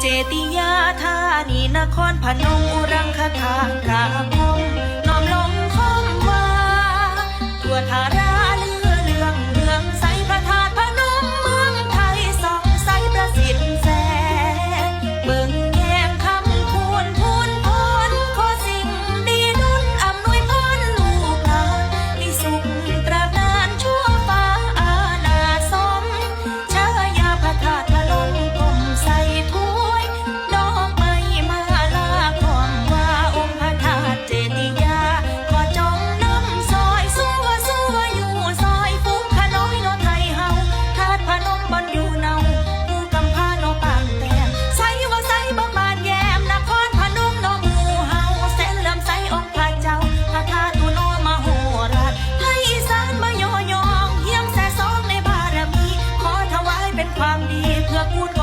เจติยาธานีนครพนมรังคาทาพระพรมน้อมลงคมว่าตัวทาร ความดีเพื่อพูด